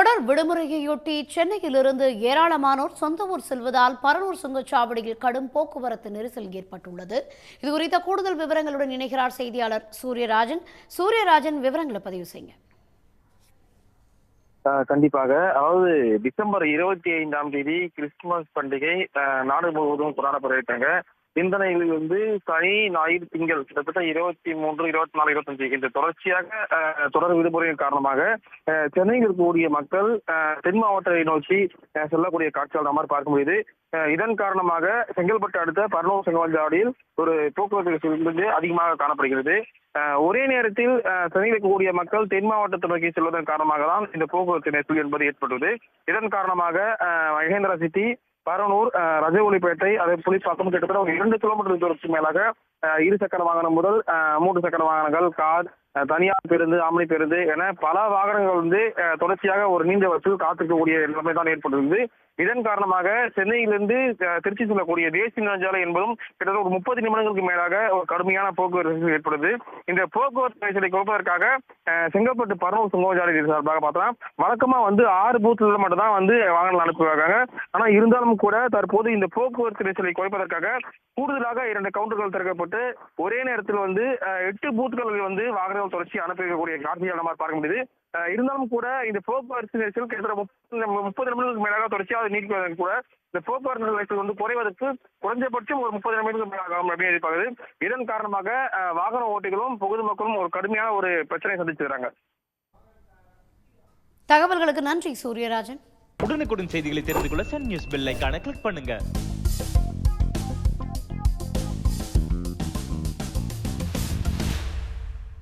தொடர் விடுமுறையொட்டி சென்னையிலிருந்து ஏராளமானோர் சொந்த ஊர் செல்வதால் பரலூர் சுங்கச்சாவடியில் கடும் போக்குவரத்து நெரிசல் ஏற்பட்டுள்ளது. இது குறித்த கூடுதல் விவரங்களுடன் இணைகிறார் செய்தியாளர் சூரியராஜன். சூரியராஜன் விவரங்களை பதிவு செய்யுங்க. ஆஹ் கண்டிப்பாக. அதாவது டிசம்பர் இருபத்தி ஐந்தாம் தேதி கிறிஸ்துமஸ் பண்டிகை ஆஹ் நாடு முழுவதும் கொண்டாடப்பட இருக்காங்க சிந்தனைகளில் வந்து சனி ஞாயிறு திங்கள் கிட்டத்தட்ட இருபத்தி மூன்று இருபத்தி நாலு இருபத்தஞ்சு. இந்த தொடர்ச்சியாக தொடர் விடுமுறையின் காரணமாக சென்னையில் இருக்கக்கூடிய மக்கள் ஆஹ் தென் மாவட்டத்தை நோக்கி செல்லக்கூடிய காட்சிகள் நம்ம பார்க்க முடியுது. இதன் காரணமாக செங்கல்பட்டு அடுத்த பர்னூர் செங்கல்ஜாடியில் ஒரு போக்குவரத்து இருந்து அதிகமாக காணப்படுகிறது. ஒரே நேரத்தில் சென்னையில் இருக்கக்கூடிய மக்கள் தென் மாவட்டத்தை நோக்கி செல்வதன் காரணமாக தான் இந்த போக்குவரத்து நெரிசல் என்பது ஏற்பட்டுள்ளது. இதன் காரணமாக மகேந்திரா சிட்டி பரனூர் ரஜ ஒளிப்பேட்டை அதே புலிப்பாக்கம் கிட்டத்தட்ட ஒரு இரண்டு கிலோமீட்டர் தூரத்துக்கு மேலாக இரு சக்கர வாகனம் முதல் மூன்று சக்கர வாகனங்கள் கார் தனியார் பேருந்து ஆம்னி பேருந்து என பல வாகனங்கள் வந்து தொடர்ச்சியாக ஒரு நீண்ட வரிசையில் காத்திருக்கக்கூடிய நிலைமை தான் ஏற்பட்டிருந்தது. இதன் காரணமாக சென்னையிலிருந்து திருச்சி செல்லக்கூடிய தேசிய நெடுஞ்சாலை என்பதும் கிட்டத்தட்ட ஒரு முப்பது நிமிடங்களுக்கு மேலாக ஒரு கடுமையான போக்குவரத்து ஏற்படுது இந்த போக்குவரத்து நெரிசலை குறைப்பதற்காக செங்கல்பட்டு பரனூர் சுங்கோஞ்சாலை சார்பாக பார்த்தா வழக்கமா வந்து ஆறு பூத்துல மட்டும் தான் வந்து வாகனங்கள் அனுப்புவாங்க. ஆனா இருந்தாலும் கூட தற்போது இந்த போக்குவரத்து நெரிசலை குறைப்பதற்காக கூடுதலாக இரண்டு கவுண்டர்கள் திறக்கப்பட்டு ஒரே நேரத்தில் வந்து எட்டு பூத்துகளில் வந்து வாகனங்கள் தொடர்ச்சி அனுப்பி வைக்கக்கூடிய காட்சிகளை நம்ம பார்க்க முடியுது. இருந்தாலும் கூட இந்த போக்குவரத்து நெரிசல் கிட்டத்தட்ட முப்பது நிமிடங்களுக்கு மேலாக தொடர்ச்சியாக நீடிப்பதற்கு கூட இந்த போக்குவரத்து நெரிசல் வந்து குறைவதற்கு குறைஞ்சபட்சம் ஒரு முப்பது நிமிடங்களுக்கு மேலாக ஆகும் அப்படின்னு எதிர்பார்க்குது. இதன் காரணமாக வாகன ஓட்டிகளும் பொதுமக்களும் ஒரு கடுமையான ஒரு பிரச்சனை சந்திச்சு வராங்க தகவல்களுக்கு நன்றி சூரியராஜன். உடனுக்குடன் செய்திகளை தெரிந்து கொள்ள சன் நியூஸ் பெல் ஐகானை கிளிக் பண்ணுங்க.